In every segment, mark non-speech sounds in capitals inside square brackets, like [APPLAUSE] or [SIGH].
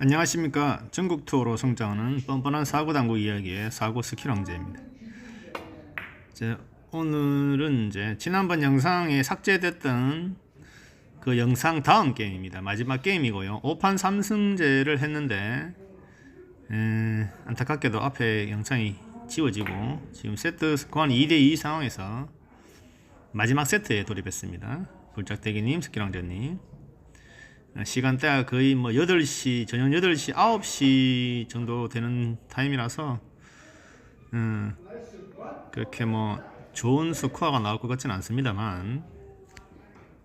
안녕하십니까 전국 투어로 성장하는 뻔뻔한 사고 당구 이야기의 사고 스킬 왕제입니다. 이제 오늘은 이제 지난번 영상에 삭제됐던 그 영상 다음 게임입니다. 마지막 게임이고요. 5판 3승제를 했는데 에, 안타깝게도 앞에 영상이 지워지고 지금 세트 스코어는 2대2 상황에서 마지막 세트에 돌입했습니다. 불짝대기님, 스키랑제님. 시간대가 거의 뭐 8시, 저녁 8시, 9시 정도 되는 타임이라서, 음, 그렇게 뭐 좋은 스코어가 나올 것 같지는 않습니다만,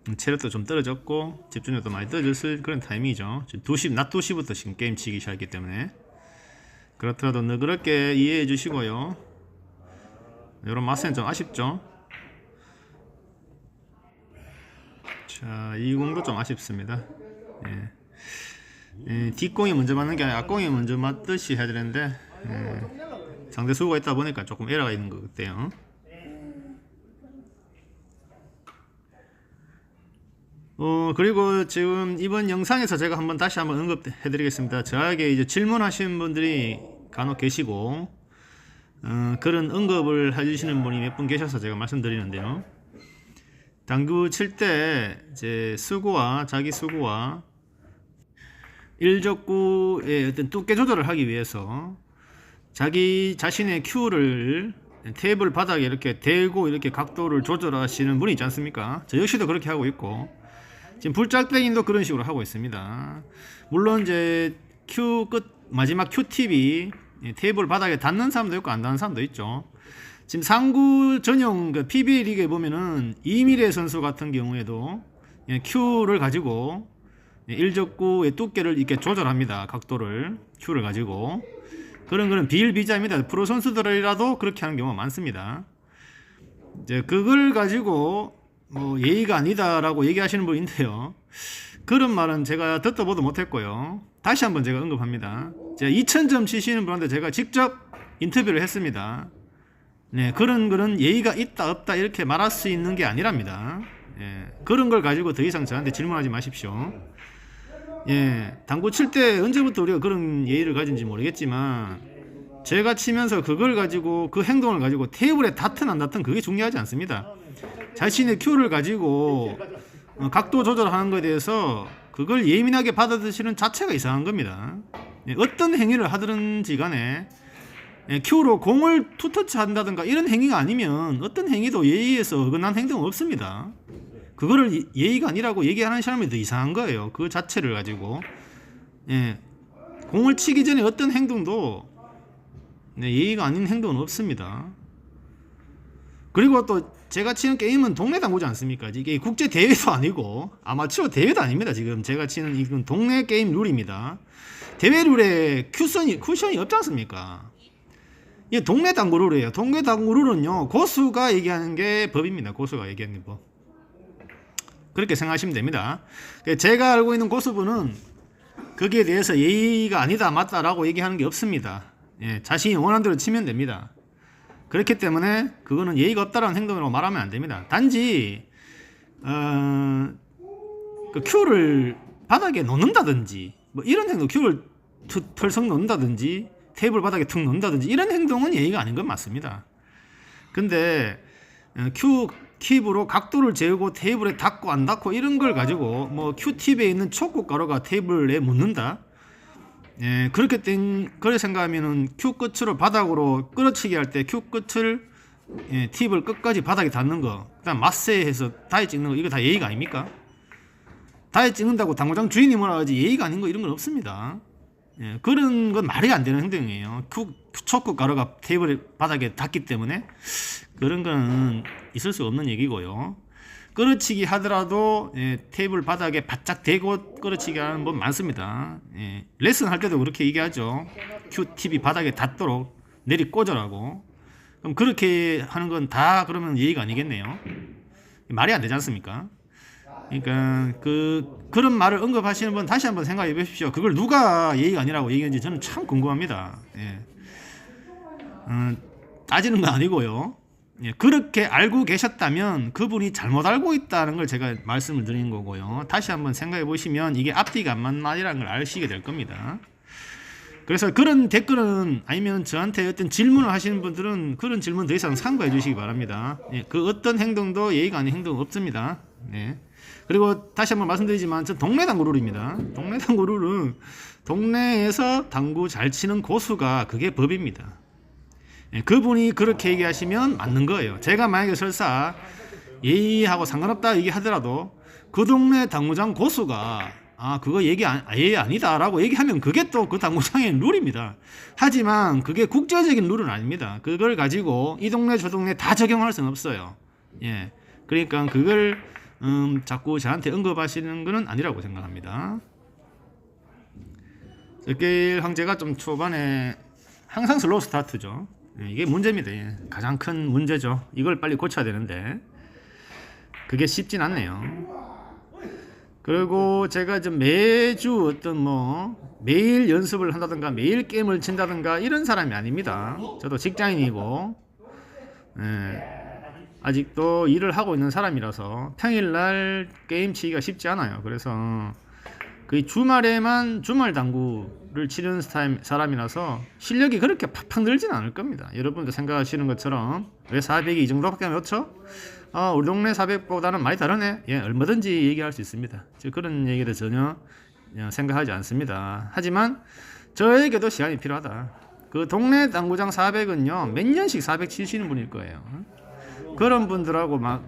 음, 체력도 좀 떨어졌고, 집중력도 많이 떨어졌을 그런 타이밍이죠. 지금 2시, 낮 2시부터 지금 게임 치기 시작했기 때문에. 그렇더라도 너그럽게 이해해 주시고요. 이런 맛은 좀 아쉽죠? 자, 이 공도 좀 아쉽습니다. 예. 예, 뒷공이 먼저 맞는 게 아니라 앞공이 먼저 맞듯이 해야 되는데 예, 상대 수가 있다 보니까 조금 에러가 있는 것 같아요. 어 그리고 지금 이번 영상에서 제가 한번 다시 한번 언급해 드리겠습니다. 저에게 이제 질문하시는 분들이 간혹 계시고 어, 그런 언급을 해주시는 분이 몇 분 계셔서 제가 말씀드리는데요. 당구 칠 때 이제 수구와 자기 수구와 일적구의 어떤 두께 조절을 하기 위해서 자기 자신의 큐를 테이블 바닥에 이렇게 대고 이렇게 각도를 조절하시는 분이 있지 않습니까? 저 역시도 그렇게 하고 있고 지금 불짝대기도 그런 식으로 하고 있습니다. 물론 이제 큐 끝 마지막 큐 팁이 테이블 바닥에 닿는 사람도 있고 안 닿는 사람도 있죠. 지금 상구 전용 그 PBA 리그에 보면은 이미래 선수 같은 경우에도 예, 큐를 가지고 예, 일적구의 두께를 이렇게 조절합니다. 각도를 큐를 가지고 그런 거는 비일비재입니다. 프로 선수들이라도 그렇게 하는 경우가 많습니다. 이제 그걸 가지고 뭐 예의가 아니다라고 얘기하시는 분인데요. 그런 말은 제가 듣도 보도 못했고요. 다시 한번 제가 언급합니다. 제가 2,000점 치시는 분한테 제가 직접 인터뷰를 했습니다. 네, 그런 그런 예의가 있다 없다 이렇게 말할 수 있는 게 아니랍니다. 예, 그런 걸 가지고 더 이상 저한테 질문하지 마십시오. 예, 당구 칠 때 언제부터 우리가 그런 예의를 가진지 모르겠지만 제가 치면서 그걸 가지고 그 행동을 가지고 테이블에 닿든 안 닿든 그게 중요하지 않습니다. 자신의 큐를 가지고 어, 각도 조절하는 것에 대해서 그걸 예민하게 받아들이시는 자체가 이상한 겁니다. 예, 어떤 행위를 하든지 간에 예, 큐로 공을 투터치 한다든가 이런 행위가 아니면 어떤 행위도 예의에서 어긋난 행동은 없습니다. 그거를 예- 예의가 아니라고 얘기하는 사람이 더 이상한 거예요. 그 자체를 가지고 예, 공을 치기 전에 어떤 행동도 네, 예의가 아닌 행동은 없습니다. 그리고 또 제가 치는 게임은 동네 당구지 않습니까? 이게 국제 대회도 아니고 아마추어 대회도 아닙니다. 지금 제가 치는 이건 동네 게임 룰입니다. 대회 룰에 쿠션이 쿠션이 없지 않습니까? 이게 동네 당구 룰이에요. 동네 당구 룰은요 고수가 얘기하는 게 법입니다. 고수가 얘기하는 게 법. 그렇게 생각하시면 됩니다. 제가 알고 있는 고수분은 거기에 대해서 예의가 아니다 맞다라고 얘기하는 게 없습니다. 예, 자신이 원하는 대로 치면 됩니다. 그렇기 때문에 그거는 예의가 없다라는 행동으로 말하면 안 됩니다. 단지 어, 그 큐를 바닥에 놓는다든지 뭐 이런 행동 큐를 트- 털썩 놓는다든지 테이블 바닥에 툭 놓는다든지 이런 행동은 예의가 아닌 건 맞습니다. 근데 어, 큐 팁으로 각도를 재고 테이블에 닿고 안 닿고 이런 걸 가지고 뭐 큐팁에 있는 촉구 가루가 테이블에 묻는다. 예, 그렇게 된 그래 생각하면은 큐 끝으로 바닥으로 끌어치기 할 때 큐 끝을 예, 팁을 끝까지 바닥에 닿는 거, 그다음 마세해서 다이 찍는 거 이거 다 예의가 아닙니까? 다이 찍는다고 당구장 주인이 뭐라 하지 예의가 아닌 거 이런 건 없습니다. 예, 그런 건 말이 안 되는 행동이에요. 큐 촉구 가루가 테이블 바닥에 닿기 때문에 그런 거는 있을 수 없는 얘기고요. 끌어치기 하더라도 예, 테이블 바닥에 바짝 대고 끌어치기 하는 분 많습니다. 예, 레슨 할 때도 그렇게 얘기하죠. 큐팁이 바닥에 닿도록 내리 꽂으라고. 그럼 그렇게 하는 건 다 그러면 예의가 아니겠네요. 말이 안 되지 않습니까? 그러니까 그 그런 말을 언급하시는 분 다시 한번 생각해 보십시오. 그걸 누가 예의가 아니라고 얘기했는지 저는 참 궁금합니다. 예. 음, 따지는 건 아니고요. 예, 그렇게 알고 계셨다면 그분이 잘못 알고 있다는 걸 제가 말씀을 드리는 거고요. 다시 한번 생각해 보시면 이게 앞뒤가 안 맞는 말이라는 걸 아시게 될 겁니다. 그래서 그런 댓글은 아니면 저한테 어떤 질문을 하시는 분들은 그런 질문 더 이상 참고해 주시기 바랍니다. 예, 그 어떤 행동도 예의가 아닌 행동 없습니다. 네. 그리고 다시 한번 말씀드리지만 저 동네 당구 룰입니다. 동네 당구 룰은 동네에서 당구 잘 치는 고수가 그게 법입니다. 예, 그분이 그렇게 얘기하시면 맞는 거예요. 제가 만약에 설사 예의하고 상관없다 얘기하더라도 그 동네 당구장 고수가 아 그거 얘기 안, 아, 예의 아니다라고 얘기하면 그게 또 그 당구장의 룰입니다. 하지만 그게 국제적인 룰은 아닙니다. 그걸 가지고 이 동네 저 동네 다 적용할 수는 없어요. 예, 그러니까 그걸 음, 자꾸 저한테 언급하시는 것은 아니라고 생각합니다. 길 황제가 좀 초반에 항상 슬로우 스타트죠. 예, 이게 문제입니다. 예. 가장 큰 문제죠. 이걸 빨리 고쳐야 되는데 그게 쉽진 않네요. 그리고 제가 좀 매주 어떤 뭐 매일 연습을 한다든가 매일 게임을 친다든가 이런 사람이 아닙니다. 저도 직장인이고 예, 아직도 일을 하고 있는 사람이라서 평일날 게임 치기가 쉽지 않아요. 그래서 그 주말에만 주말 당구를 치는 사람이라서 실력이 그렇게 팍팍 늘진 않을 겁니다. 여러분도 생각하시는 것처럼 왜 400이 이 정도밖에 못 쳐? 아, 우리 동네 400보다는 많이 다르네. 예, 얼마든지 얘기할 수 있습니다. 즉 그런 얘기를 전혀 어, 생각하지 않습니다. 하지만 저에게도 시간이 필요하다. 그 동네 당구장 400은요 몇 년씩 400 치시는 분일 거예요. 그런 분들하고 막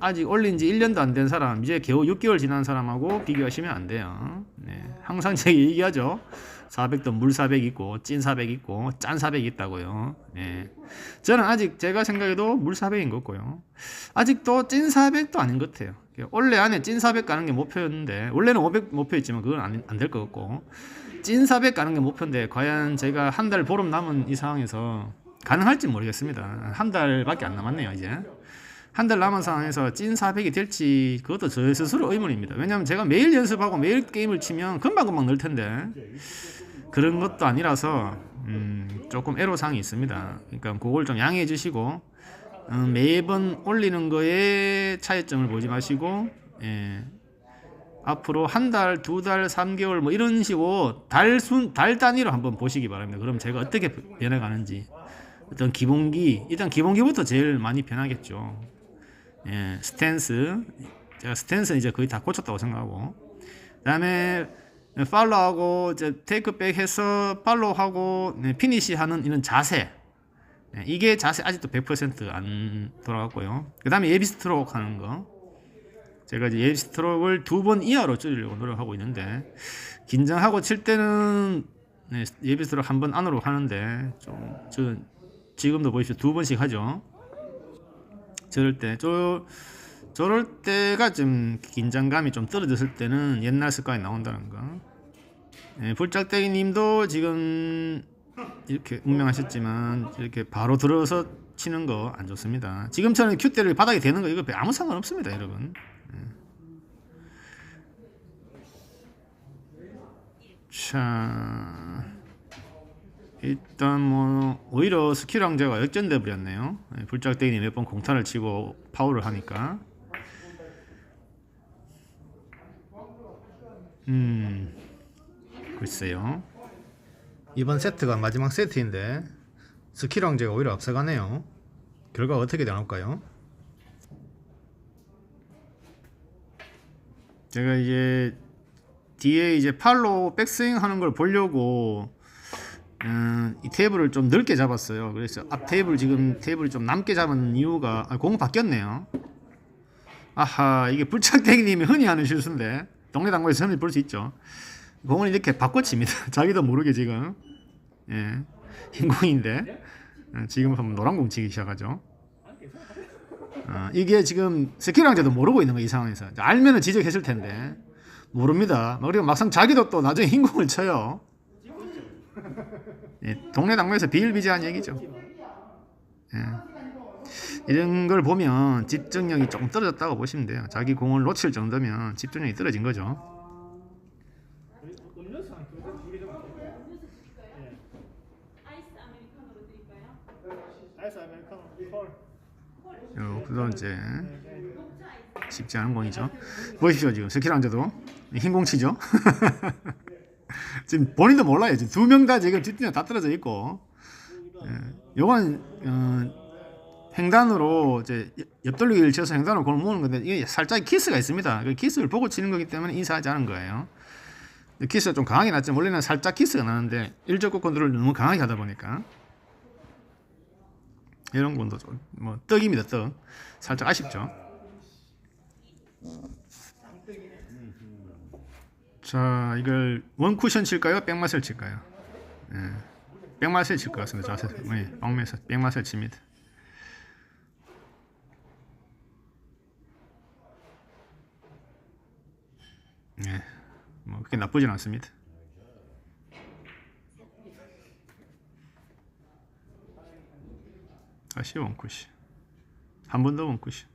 아직 올린 지 1년도 안 된 사람, 이제 겨우 6개월 지난 사람하고 비교하시면 안 돼요. 네. 항상 제가 얘기하죠. 400도 물 400 있고, 찐 400 있고, 짠 400 있다고요. 네. 저는 아직 제가 생각해도 물 400인 것 같고요. 아직도 찐 400도 아닌 것 같아요. 원래 안에 찐 400 가는 게 목표였는데, 원래는 500 목표였지만 그건 안 될 것 같고, 찐 400 가는 게 목표인데, 과연 제가 한 달 보름 남은 이 상황에서 가능할지 모르겠습니다. 한 달밖에 안 남았네요, 이제. 한 달 남은 상황에서 찐 400이 될지 그것도 저 스스로 의문입니다. 왜냐하면 제가 매일 연습하고 매일 게임을 치면 금방금방 늘 텐데 그런 것도 아니라서 음, 조금 애로사항이 있습니다. 그러니까 그걸 좀 양해해 주시고 음, 매번 올리는 거에 차이점을 보지 마시고 예, 앞으로 한 달, 두 달, 삼 개월 뭐 이런 식으로 달 순, 달 단위로 한번 보시기 바랍니다. 그럼 제가 어떻게 변해가는지 어떤 기본기 일단 기본기부터 제일 많이 변하겠죠. 예, 스탠스 제가 스탠스는 이제 거의 다 고쳤다고 생각하고 그다음에 팔로우하고 이제 테이크백 해서 팔로우하고 네, 피니시 하는 이런 자세 예, 이게 자세 아직도 100%안 돌아갔고요. 그다음에 예비 스트로크 하는 거 제가 이제 예비 스트로크를 두 번 이하로 줄이려고 노력하고 있는데 긴장하고 칠 때는 네, 예비 스트로크 한 번 안으로 하는데 좀저 지금도 보십시오 두 번씩 하죠. 저럴 때, 저, 저럴 때가 좀 긴장감이 좀 떨어졌을 때는 옛날 습관이 나온다는 거. 예, 불짝대기 님도 지금 이렇게 운명하셨지만 이렇게 바로 들어서 치는 거 안 좋습니다. 지금처럼 큐대를 바닥에 대는 거 이거 아무 상관 없습니다, 여러분. 예. 자. 일단 뭐 오히려 스킬 왕자가 역전돼 버렸네요. 네, 불짝대기니 몇번 공타를 치고 파울을 하니까. 음 글쎄요. 이번 세트가 마지막 세트인데 스킬 왕제가 오히려 앞서가네요. 결과가 어떻게 나올까요? 제가 이제 뒤에 이제 팔로 백스윙 하는 걸 보려고 음, 이 테이블을 좀 넓게 잡았어요. 그래서 앞 테이블 지금 테이블 좀 남게 잡은 이유가 아, 공 바뀌었네요. 아하 이게 불착대기님이 흔히 하는 실수인데 동네 당구에서 흔히 볼 수 있죠. 공을 이렇게 바꿔칩니다. [LAUGHS] 자기도 모르게 지금 예, 흰 공인데 어, 지금 한번 노란 공 치기 시작하죠. 어, 이게 지금 스키랑제도 모르고 있는 거 이 상황에서 알면은 지적했을 텐데 모릅니다. 그리고 막상 자기도 또 나중에 흰 공을 쳐요. 예, 동네 당구에서 비일비재한 얘기죠. 예. 이런 걸 보면 집중력이 조금 떨어졌다고 보시면 돼요. 자기 공을 놓칠 정도면 집중력이 떨어진 거죠. 그래도 이제 쉽지 않은 공이죠. 보십시오 지금 스키랑저도 흰 공 치죠. [LAUGHS] [LAUGHS] 지금 본인도 몰라요. 지금 두 명 다 지금 뒷뒤에 다 떨어져 있고. 예, 요건 어, 횡단으로 이제 옆돌리기를 쳐서 횡단으로 공을 모으는 건데 이게 살짝 키스가 있습니다. 그 키스를 보고 치는 거기 때문에 인사하지 않은 거예요. 키스가 좀 강하게 났죠. 원래는 살짝 키스가 나는데 일적고 컨트롤을 너무 강하게 하다 보니까 이런 건도 좀 뭐 떡입니다. 떡. 살짝 아쉽죠. 자, 이걸 원 쿠션 칠까요? 백마셀 칠까요? 예. 백마셀 칠것 같습니다. 자, 네, 백마셀, 백마셀 칩니다. 예. 뭐 그렇게 나쁘진 않습니다. 다시 원쿠션. 한번 더 원쿠션.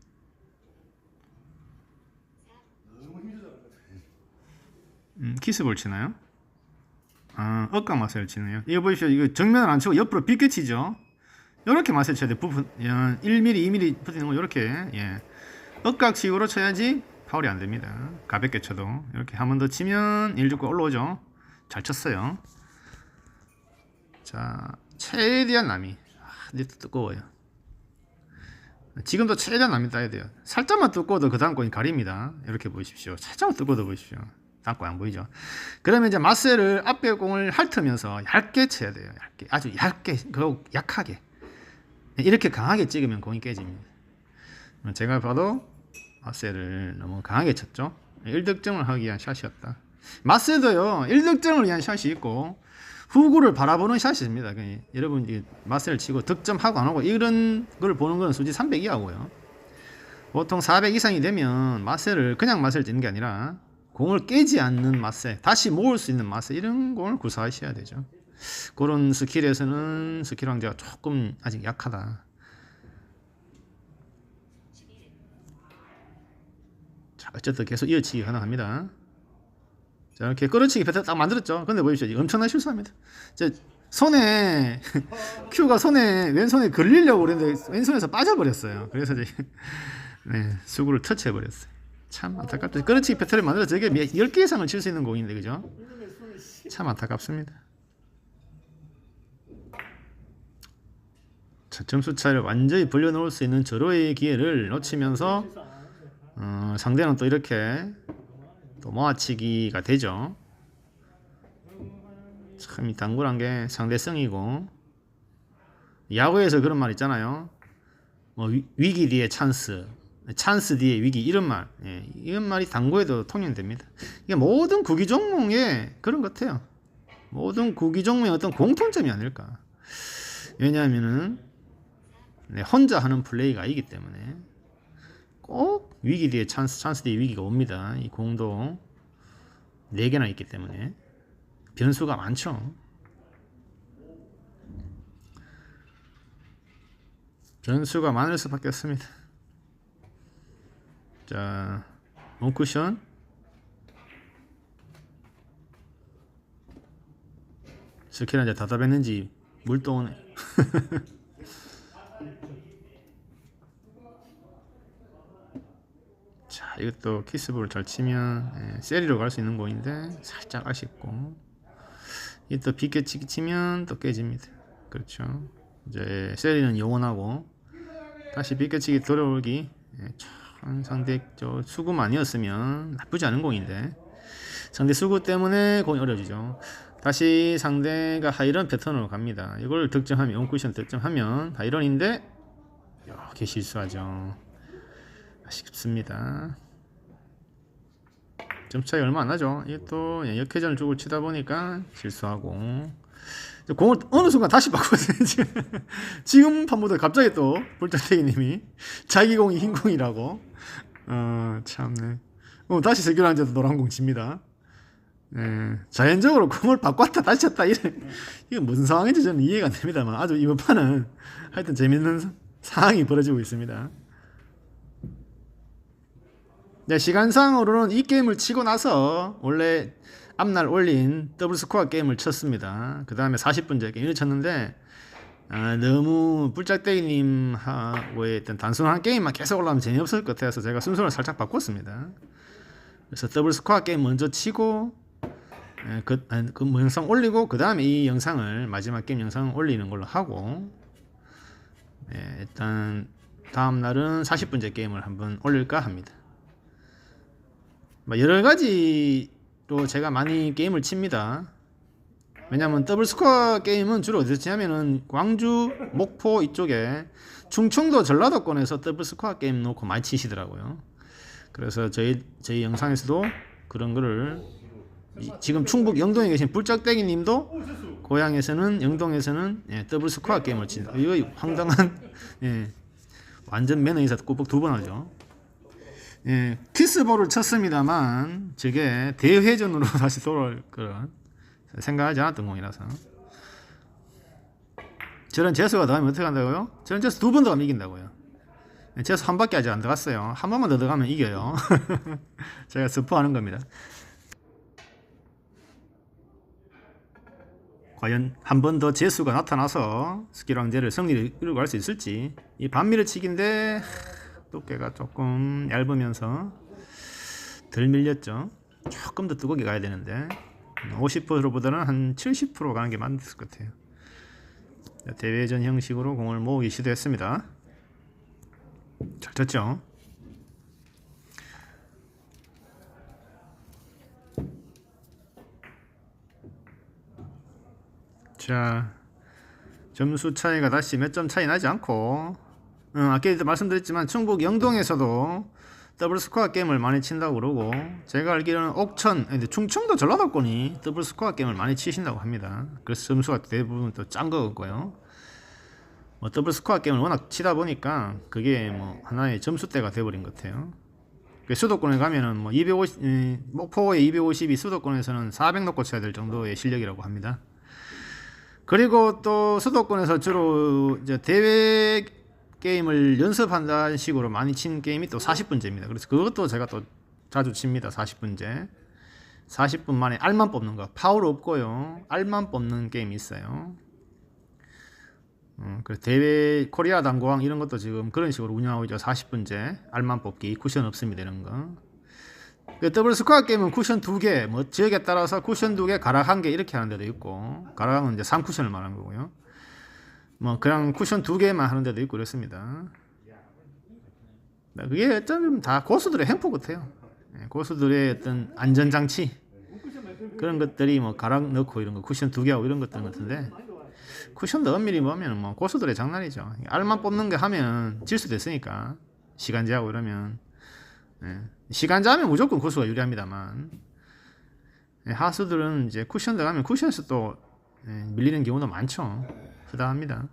음, 키스볼 치나요? 아, 억각 마사를 치네요. 이거 보십시오. 이거 정면을 안 치고 옆으로 비껴 치죠. 이렇게 마사를 쳐야 돼. 부분 1mm, 2mm 붙이는 거 이렇게. 예. 억각식으로 쳐야지 파울이 안 됩니다. 가볍게 쳐도 이렇게 한 번 더 치면 1죽고 올라오죠. 잘 쳤어요. 자, 최대한 남이. 아, 또 뜨거워요. 지금도 최대한 남이 따야 돼요. 살짝만 뜨거워도 그 다음 공이 가립니다. 이렇게 보십시오. 살짝만 뜨거워도 보십시오. 다음 공안 보이죠? 그러면 이제 마셀을 앞에 공을 핥으면서 얇게 쳐야 돼요. 얇게. 아주 얇게, 그리고 약하게. 이렇게 강하게 찍으면 공이 깨집니다. 제가 봐도 마셀을 너무 강하게 쳤죠. 1득점을 하기 위한 샷이었다. 마셀도요, 1득점을 위한 샷이 있고, 후구를 바라보는 샷이 있습니다. 그러니까 여러분, 이 마셀을 치고 득점하고 안 하고, 이런 걸 보는 건 수지 300 이하고요. 보통 400 이상이 되면 마셀을 그냥 마셀 치는 게 아니라, 공을 깨지 않는 마셀, 다시 모을 수 있는 마셀, 이런 공을 구사하셔야 되죠. 그런 스킬에서는 스킬 왕자가 조금 아직 약하다. 자, 어쨌든 계속 이어치기 가능합니다. 자, 이렇게 끌어치기 패턴 딱 만들었죠. 근데 보십시오. 엄청난 실수합니다. 이제 손에, [LAUGHS] 큐가 손에, 왼손에 걸리려고 그랬는데, 왼손에서 빠져버렸어요. 그래서 이제, 네, 수구를 터치해버렸어요. 참 안타깝죠. 끌어치기 패턴을 만들어서 저게 10개 이상을 칠 수 있는 공인데, 그죠? 참 안타깝습니다. 자, 점수 차이를 완전히 벌려놓을 수 있는 절호의 기회를 놓치면서 어, 상대는 또 이렇게 또 모아치기가 되죠. 참 이 당구란 게 상대성이고 야구에서 그런 말 있잖아요. 뭐 위, 기 뒤에 찬스, 찬스 뒤에 위기 이런 말, 예, 이런 말이 당구에도 통용됩니다. 이게 모든 구기 종목에 그런 것 같아요. 모든 구기 종목의 어떤 공통점이 아닐까. 왜냐하면은 네, 혼자 하는 플레이가 아니기 때문에 꼭 위기 뒤에 찬스, 찬스 뒤에 위기가 옵니다. 이 공도 4개나 있기 때문에 변수가 많죠. 변수가 많을 수밖에 없습니다. 자, 원쿠션 스킬 이제 답답했는지 물도 오네. [LAUGHS] 자, 이것도 키스볼을 잘 치면 예, 세리로 갈 수 있는 공인데 살짝 아쉽고 이또 비껴치기 치면 또 깨집니다. 그렇죠. 이제 세리는 영원하고 다시 비껴치기 돌아오기 예, 참 상대 저 수금 아니었으면 나쁘지 않은 공인데 상대 수구 때문에 공이 어려지죠. 다시 상대가 하이런 패턴으로 갑니다. 이걸 득점하면 온쿠션 득점하면 하이런인데 이렇게 실수하죠. 아쉽습니다. 점 차이 얼마 안 나죠. 이게 또 역회전을 주고 치다 보니까 실수하고 공을 어느 순간 다시 바꿨어요. [LAUGHS] 지금 지금 판보다 갑자기 또 불장태기님이 자기 공이 흰 공이라고. 어 참네. 어, 다시 세균한테도 노란 공 칩니다. 예, 자연적으로 공을 바꿨다 다시 쳤다 이래 이게 무슨 상황인지 저는 이해가 안 됩니다만 아주 이번 판은 하여튼 재밌는 상황이 벌어지고 있습니다. 네, 시간상으로는 이 게임을 치고 나서 원래 앞날 올린 더블 스코어 게임을 쳤습니다. 그 다음에 40분째 게임을 쳤는데 아, 너무 뿔짝대기님하고의 어떤 단순한 게임만 계속 올라오면 재미없을 것 같아서 제가 순서를 살짝 바꿨습니다. 그래서 더블 스코어 게임 먼저 치고 예, 그, 아니, 그 영상 올리고 그 다음에 이 영상을 마지막 게임 영상 올리는 걸로 하고 예, 일단 다음 날은 40분째 게임을 한번 올릴까 합니다. 뭐 여러 가지 로 제가 많이 게임을 칩니다. 왜냐면 더블 스코어 게임은 주로 어디서 치냐면은 광주, 목포 이쪽에 충청도 전라도권에서 더블 스코어 게임 놓고 많이 치시더라고요. 그래서 저희 저희 영상에서도 그런 거를 이- 지금 충북 영동에 계신 불짝대기 님도 고향에서는 영동에서는 예, 더블 스코어 게임을 친다. 이거 황당한 예, 완전 매너 인사 꼬북 두번 하죠. 예, 키스볼을 쳤습니다만 저게 대회전으로 [LAUGHS] 다시 돌아올 그런 생각하지 않았던 공이라서 저런 재수가 나가면 어떻게 한다고요? 저런 재수 두 번 더 가면 이긴다고요. 예, 재수 한 바퀴 아직 안 들어갔어요. 한 번만 더 들어가면 이겨요. [LAUGHS] 제가 스포하는 겁니다. 과연 한 번 더 재수가 나타나서 스키랑제를 승리를 이루고 갈수 있을지 이 반미를 치기인데 하, 두께가 조금 얇으면서 덜 밀렸죠. 조금 더 두껍게 가야 되는데 50%보다는 한 70% 가는 게 맞을 것 같아요. 자, 대회전 형식으로 공을 모으기 시도했습니다. 잘 쳤죠? 자 점수 차이가 다시 몇 점 차이 나지 않고 어, 아까 말씀드렸지만 충북 영동에서도 더블 스코어 게임을 많이 친다고 그러고 제가 알기로는 옥천 충청도 전라도권이 더블 스코어 게임을 많이 치신다고 합니다. 그래서 점수가 대부분 또 짠거 같고요. 뭐 더블 스코어 게임을 워낙 치다 보니까 그게 뭐 하나의 점수대가 돼버린 것 같아요. 그 수도권에 가면은 뭐 250, 음, 목포에 250이 수도권에서는 400 넣고 쳐야 될 정도의 실력이라고 합니다. 그리고 또 수도권에서 주로 대회 게임을 연습한다는 식으로 많이 친 게임이 또 40분제입니다. 그래서 그것도 제가 또 자주 칩니다. 40분제. 40분 만에 알만 뽑는 거. 파울 없고요. 알만 뽑는 게임이 있어요. 음, 그래서 대회 코리아 당구왕 이런 것도 지금 그런 식으로 운영하고 있죠. 40분제 알만 뽑기 쿠션 없습니다. 이런 거. 그 더블 스코어 게임은 쿠션 두 개, 뭐 지역에 따라서 쿠션 두 개, 가락 한 개 이렇게 하는 데도 있고, 가락은 이제 3쿠션을 말하는 거고요. 뭐 그냥 쿠션 두 개만 하는 데도 있고 그렇습니다. 네, 그게 어쩌면 다 고수들의 행포 같아요. 예, 고수들의 어떤 안전장치 그런 것들이 뭐 가락 넣고 이런 거 쿠션 두 개 하고 이런 것들 같은데 쿠션도 엄밀히 보면 뭐 고수들의 장난이죠. 알만 뽑는 게 하면 질 수도 있으니까 시간제하고 이러면 예. 시간제하면 무조건 고수가 유리합니다만 예, 하수들은 이제 쿠션 들어가면 쿠션에서 또 예, 밀리는 경우도 많죠. 부담합니다.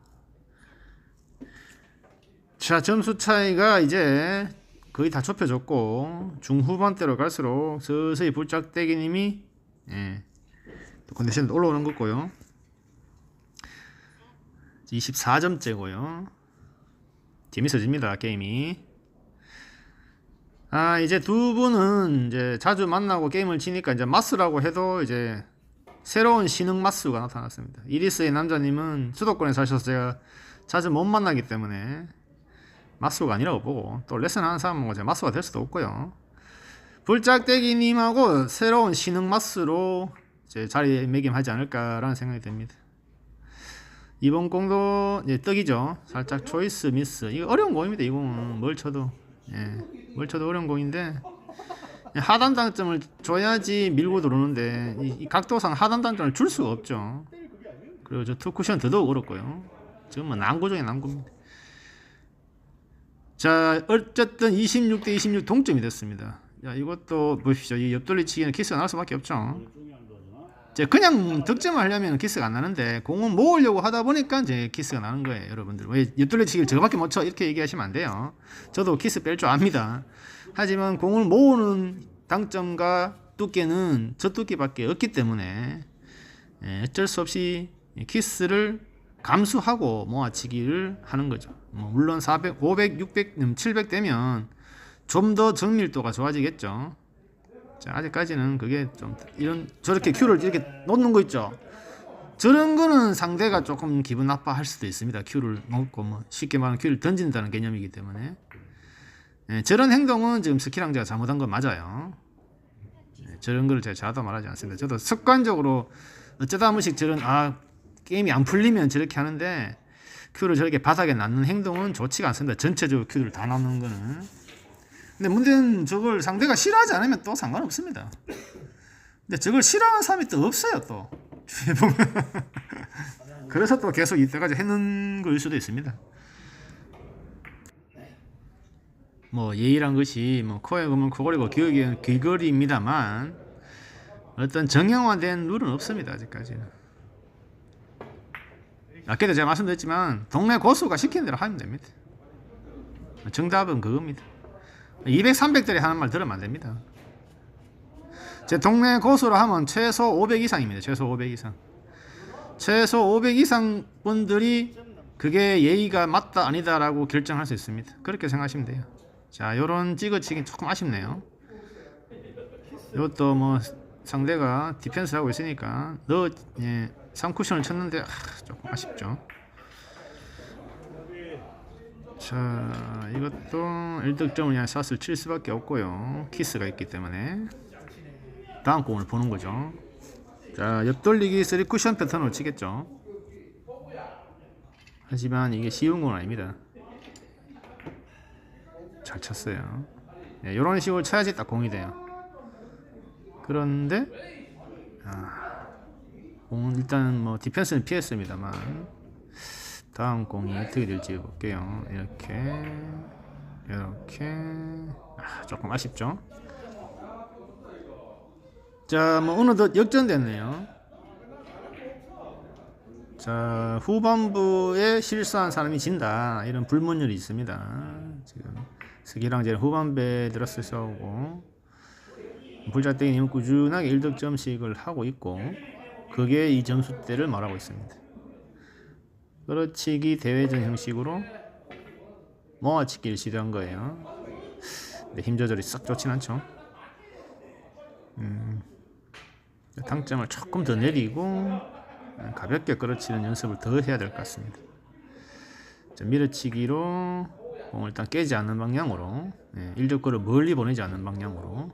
자 점수 차이가 이제 거의 다 좁혀졌고 중후반대로 갈수록 서서히 불짝대기님이 예, 또 컨디션 올라오는 거고요. 24점째고요. 재밌어집니다 게임이. 아 이제 두 분은 이제 자주 만나고 게임을 치니까 이제 마스라고 해도 이제 새로운 신흥 마스가 나타났습니다. 이리스의 남자님은 수도권에 사셔서 제가 자주 못 만나기 때문에 마스가 아니라고 보고 또 레슨하는 사람은 이제 마스가 될 수도 없고요. 불짝대기님하고 새로운 신흥 마스로 이제 자리 매김하지 않을까라는 생각이 듭니다. 이번 공도 이제 떡이죠. 살짝 초이스 미스. 이거 어려운 공입니다. 이 공은 뭘 쳐도 예, 뭘 쳐도 어려운 공인데 하단 당점을 줘야지 밀고 들어오는데 이, 이 각도상 하단 당점을 줄 수가 없죠. 그리고 저 투쿠션 더더욱 어렵고요. 지금 뭐 난구 중에 난구입니다. 자, 어쨌든 26대 26 동점이 됐습니다. 야, 이것도 보십시오. 이 옆돌리치기는 키스가 날 수밖에 없죠. 이제 그냥 득점을 하려면 키스가 안 나는데 공을 모으려고 하다 보니까 이제 키스가 나는 거예요, 여러분들. 왜 옆돌리치기를 저거밖에 못 쳐? 이렇게 얘기하시면 안 돼요. 저도 키스 뺄 줄 압니다. 하지만 공을 모으는 당점과 두께는 저 두께밖에 없기 때문에 예, 어쩔 수 없이 키스를 감수하고 모아치기를 하는 거죠. 뭐 물론 400, 500, 600, 700 되면 좀 더 정밀도가 좋아지겠죠. 자, 아직까지는 그게 좀 이런 저렇게 큐를 이렇게 놓는 거 있죠. 저런 거는 상대가 조금 기분 나빠할 수도 있습니다. 큐를 먹고 뭐 쉽게 말하면 큐를 던진다는 개념이기 때문에 예, 저런 행동은 지금 스키랑제가 잘못한 건 맞아요. 예, 저런 걸 제가 자도 말하지 않습니다. 저도 습관적으로 어쩌다 한 번씩 저런 아 게임이 안 풀리면 저렇게 하는데 큐를 저렇게 바닥에 놨는 행동은 좋지가 않습니다. 전체적으로 큐를 다 놨는 거는. 근데 문제는 저걸 상대가 싫어하지 않으면 또 상관없습니다. 근데 저걸 싫어하는 사람이 또 없어요 또 [LAUGHS] 주위에 보면 그래서 또 계속 이때까지 했는 걸 수도 있습니다 뭐 예의란 것이 뭐 코에 보면 코골이고 귀걸이는 귀걸이입니다만 어떤 정형화된 룰은 없습니다 아직까지는 아까도 제가 말씀드렸지만 동네 고수가 시키는 대로 하면 됩니다 정답은 그겁니다 200, 300들이 하는 말 들으면 안 됩니다 제 동네 고수로 하면 최소 500 이상입니다. 최소 500 이상. 최소 500 이상 분들이 그게 예의가 맞다 아니다라고 결정할 수 있습니다. 그렇게 생각하시면 돼요. 자, 요런 찍어치기 조금 아쉽네요. 이것도 뭐 상대가 디펜스 하고 있으니까 너 예, 3쿠션을 쳤는데 아, 조금 아쉽죠. 자, 이것도 1득점을 그냥 샷을 칠 수밖에 없고요. 키스가 있기 때문에. 다음 공을 보는 거죠. 자, 옆돌리기 3 쿠션 패턴으로 치겠죠. 하지만 이게 쉬운 건 아닙니다. 잘 쳤어요. 네, 이런 식으로 쳐야지 딱 공이 돼요. 그런데 아, 공은 일단 뭐 디펜스는 피했습니다만 다음 공이 어떻게 될지 볼게요. 이렇게 이렇게 아, 조금 아쉽죠. 자, 뭐 어느덧 역전됐네요. 자, 후반부에 실수한 사람이 진다. 이런 불문율이 있습니다. 지금 스기랑제는 후반부에 들었을 싸우고 불자땡이님은 꾸준하게 1득점씩을 하고 있고 그게 이 점수대를 말하고 있습니다. 끌어치기 대회전 형식으로 모아치기를 시도한 거예요. 근데 힘 조절이 썩 좋진 않죠. 음. 당점을 조금 더 내리고 가볍게 끌어치는 연습을 더 해야 될 것 같습니다. 자, 밀어치기로 공을 일단 깨지 않는 방향으로 예, 일적거를 멀리 보내지 않는 방향으로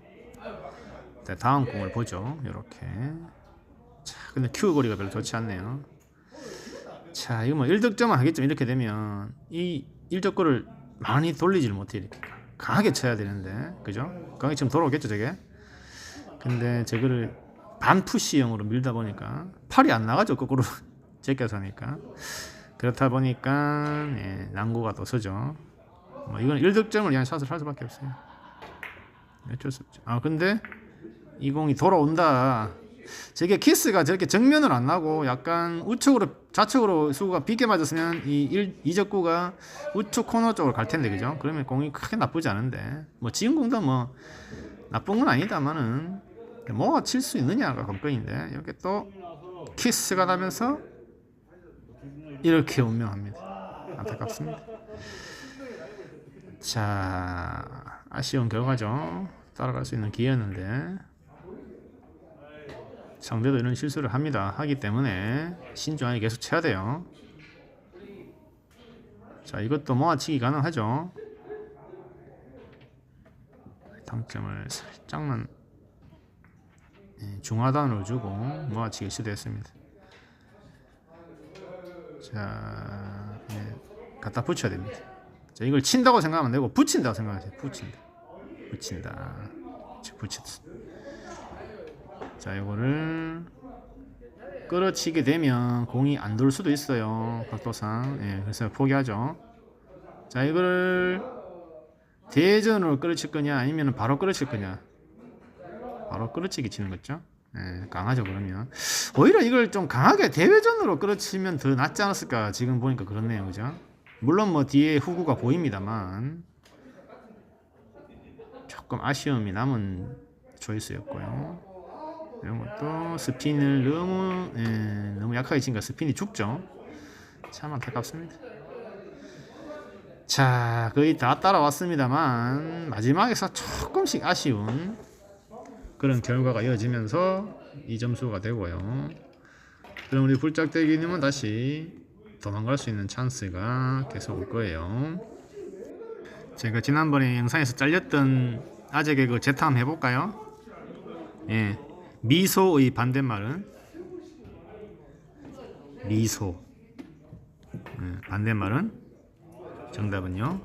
자, 다음 공을 보죠. 이렇게 자, 근데 큐 거리가 별로 좋지 않네요. 자, 이거 뭐 1득점은 하겠지만 이렇게 되면 이 일적거를 많이 돌리질 못해 이렇게 강하게 쳐야 되는데 그죠? 강하게 치면 돌아오겠죠 저게? 근데 저거를 반푸시형으로 밀다 보니까 팔이 안 나가죠 거꾸로 [LAUGHS] 제껴서 하니까 그렇다 보니까 예, 난고가 또 서죠 뭐 이건 1득점을 위한 샷을 할 수밖에 없어요. 어쩔 수 없죠. 아 근데 이 공이 돌아온다. 저게 키스가 저렇게 정면으로 안 나고 약간 우측으로 좌측으로 수구가 비게 맞았으면 이 일, 이적구가 우측 코너 쪽으로 갈 텐데 그죠? 그러면 공이 크게 나쁘지 않은데. 뭐 지금 공도 뭐 나쁜 건 아니다만은 뭐가 칠 수 있느냐가 관건인데 이렇게 또 키스가 나면서 이렇게 운명합니다. 안타깝습니다. 자 아쉬운 결과죠. 따라갈 수 있는 기회였는데 상대도 이런 실수를 합니다. 하기 때문에 신중하게 계속 쳐야 돼요. 자 이것도 모아치기 가능하죠. 당점을 살짝만 예, 중하단으로 주고 모아치기 시도했습니다. 자, 예, 갖다 붙여야 됩니다. 자, 이걸 친다고 생각하면 안 되고 붙인다고 생각하세요. 붙인다. 붙인다. 붙였어. 자, 이거를 끌어치게 되면 공이 안 돌 수도 있어요. 각도상. 예, 그래서 포기하죠. 자, 이거를 대전으로 끌어칠 거냐 아니면 바로 끌어칠 거냐 바로 끌어치기 치는 거죠 예, 강하죠 그러면 오히려 이걸 좀 강하게 대회전으로 끌어치면 더 낫지 않았을까 지금 보니까 그렇네요 그죠 물론 뭐 뒤에 후구가 보입니다만 조금 아쉬움이 남은 조이스였고요. 이런 것도 스핀을 너무 예, 너무 약하게 치니까 스핀이 죽죠. 참 안타깝습니다. 자, 거의 다 따라왔습니다만 마지막에서 조금씩 아쉬운 그런 결과가 이어지면서 이 점수가 되고요. 그럼 우리 불짝대기님은 다시 도망갈 수 있는 찬스가 계속 올 거예요. 제가 지난번에 영상에서 잘렸던 아재 개 그 재타 한번 해볼까요? 예, 미소의 반대말은 미소. 예, 반대말은 정답은요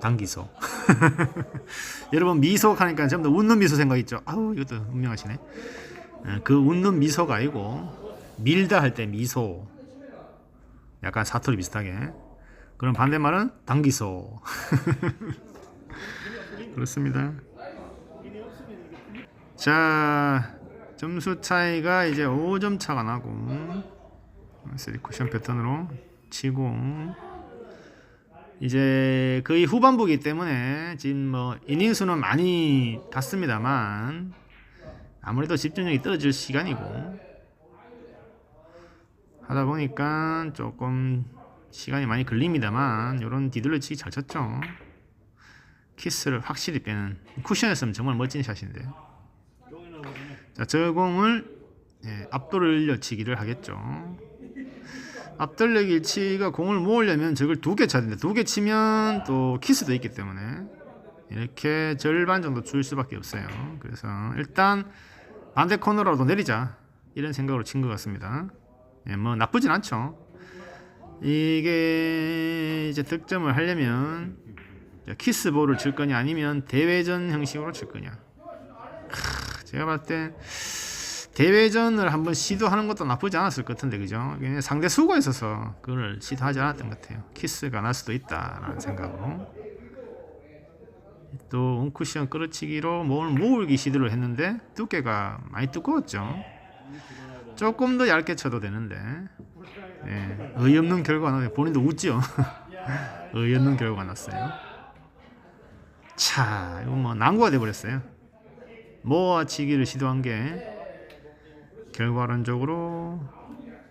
당기소. [LAUGHS] 여러분 미소 하니까 전부 다 웃는 미소 생각 있죠? 아우 이것도 분명하시네. 예, 그 웃는 미소가 아니고 밀다 할 때 미소. 약간 사투리 비슷하게. 그럼 반대말은 당기소. [LAUGHS] 그렇습니다. 자, 점수 차이가 이제 5점 차가 나고 3 쿠션 패턴으로 치고 이제 거의 후반부기 때문에 지금 뭐 이닝 수는 많이 갔습니다만 아무래도 집중력이 떨어질 시간이고 하다 보니까 조금 시간이 많이 걸립니다만 이런 뒤돌려치기 잘 쳤죠. 키스를 확실히 빼는 쿠션이었으면 정말 멋진 샷인데. 자, 저 공을 예, 앞돌려치기를 하겠죠. 앞돌려치기가 공을 모으려면 저걸 두개 쳐야 되는데 두 개 치면 또 키스도 있기 때문에 이렇게 절반 정도 줄 수밖에 없어요. 그래서 일단 반대 코너라도 내리자 이런 생각으로 친 것 같습니다. 예, 뭐 나쁘진 않죠. 이게 이제 득점을 하려면 키스볼을 칠 거냐 아니면 대회전 형식으로 칠 거냐. 크, 제가 봤을 때 대회전을 한번 시도하는 것도 나쁘지 않았을 것 같은데 그죠? 상대 수고에 있어서 그걸 시도하지 않았던 것 같아요. 키스가 날 수도 있다라는 생각으로 또 온쿠션 끌어치기로 몸을 모으기 시도를 했는데 두께가 많이 두꺼웠죠. 조금 더 얇게 쳐도 되는데 예, 어이없는 결과가 나요. 본인도 웃죠. [LAUGHS] 어이없는 결과가 났어요. 차, 이거 뭐 난구가 돼버렸어요. 모아치기를 시도한 게 결과론적으로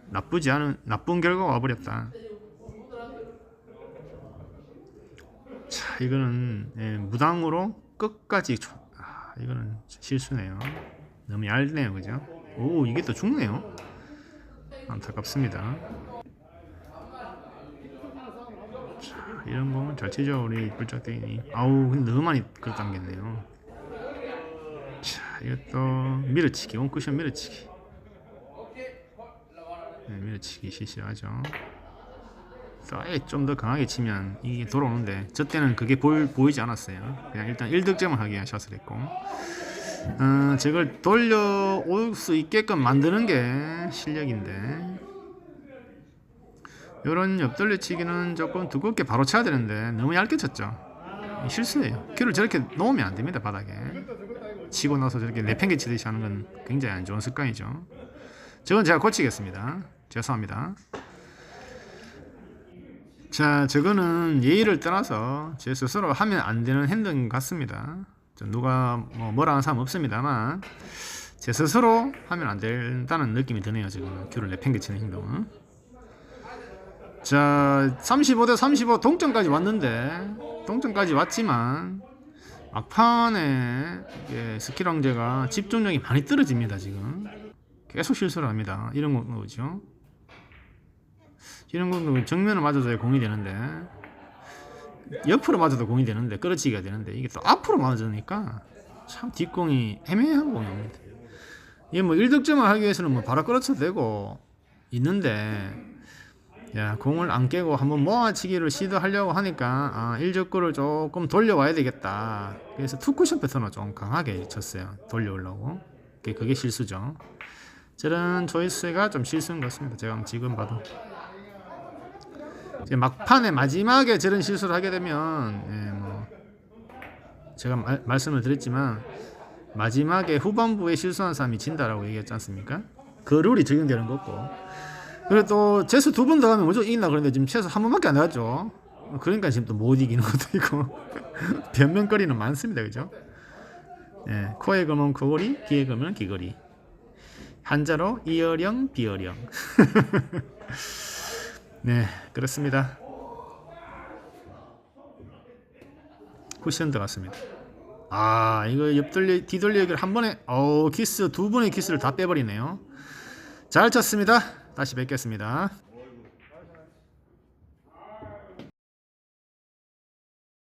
나쁘지 않은 나쁜 결과가 와버렸다. 자, 이거는 예, 무당으로 끝까지 초- 아, 이거는 실수네요. 너무 얇네요, 그죠? 오, 이게 또 죽네요. 안타깝습니다. 자, 이런 공은 잘 치죠, 우리 불짝대기니. 아우, 근데 너무 많이 끌어당겼네요. 자, 이것도 밀어치기, 원쿠션 밀어치기. 네, 밀어치기 실시하죠. 좀더 강하게 치면 이게 돌아오는데 저 때는 그게 보, 보이지 않았어요. 그냥 일단 1득점을 하기 위한 샷을 했고 어, 저걸 돌려올 수 있게끔 만드는 게 실력인데 이런 옆돌려치기는 조금 두껍게 바로 쳐야 되는데 너무 얇게 쳤죠. 실수예요. 큐를 저렇게 놓으면 안 됩니다 바닥에. 치고 나서 저렇게 내팽개치듯이 하는 건 굉장히 안 좋은 습관이죠. 저건 제가 고치겠습니다. 죄송합니다. 자, 저거는 예의를 떠나서 제 스스로 하면 안 되는 행동 같습니다. 저 누가 뭐 뭐라 하는 사람 없습니다만 제 스스로 하면 안 된다는 느낌이 드네요. 지금 큐를 내팽개치는 행동은. 자, 35 대 35 동점까지 왔는데 동점까지 왔지만 막판에 이게 스킬 왕제가 집중력이 많이 떨어집니다. 지금 계속 실수를 합니다. 이런 거죠. 이런 건 정면을 맞아줘야 공이 되는데 옆으로 맞아도 공이 되는데 끌어치기가 되는데 이게 또 앞으로 맞으니까 참 뒷공이 애매한 공입니다. 이게 뭐 1득점을 하기 위해서는 뭐 바로 끌어쳐도 되고 있는데 야 공을 안 깨고 한번 모아치기를 시도하려고 하니까 아 1적구를 조금 돌려와야 되겠다. 그래서 투쿠션 패턴을 좀 강하게 쳤어요. 돌려오려고. 그게, 그게 실수죠. 저런 초이스가 좀 실수인 것 같습니다. 제가 지금 봐도. 막판에 마지막에 저런 실수를 하게 되면 예, 뭐 제가 말, 말씀을 드렸지만 마지막에 후반부에 실수한 사람이 진다라고 얘기했지 않습니까? 그 룰이 적용되는 거고. 그리고 또 재수 두 번 더 하면 무조건 이긴다 그러는데 지금 최소 한 번밖에 안 나갔죠. 그러니까 지금 또 못 이기는 것도 있고. [LAUGHS] 변명거리는 많습니다. 그죠? 예, 코에 걸면 코걸이 귀에 걸면 귀걸이. 한자로 이어령 비어령 [LAUGHS] 네, 그렇습니다. 쿠션 들어갔습니다. 아, 이거 옆돌리 뒤돌리기를 한 번에 어 키스 두 번의 키스를 다 빼버리네요. 잘 쳤습니다. 다시 뵙겠습니다.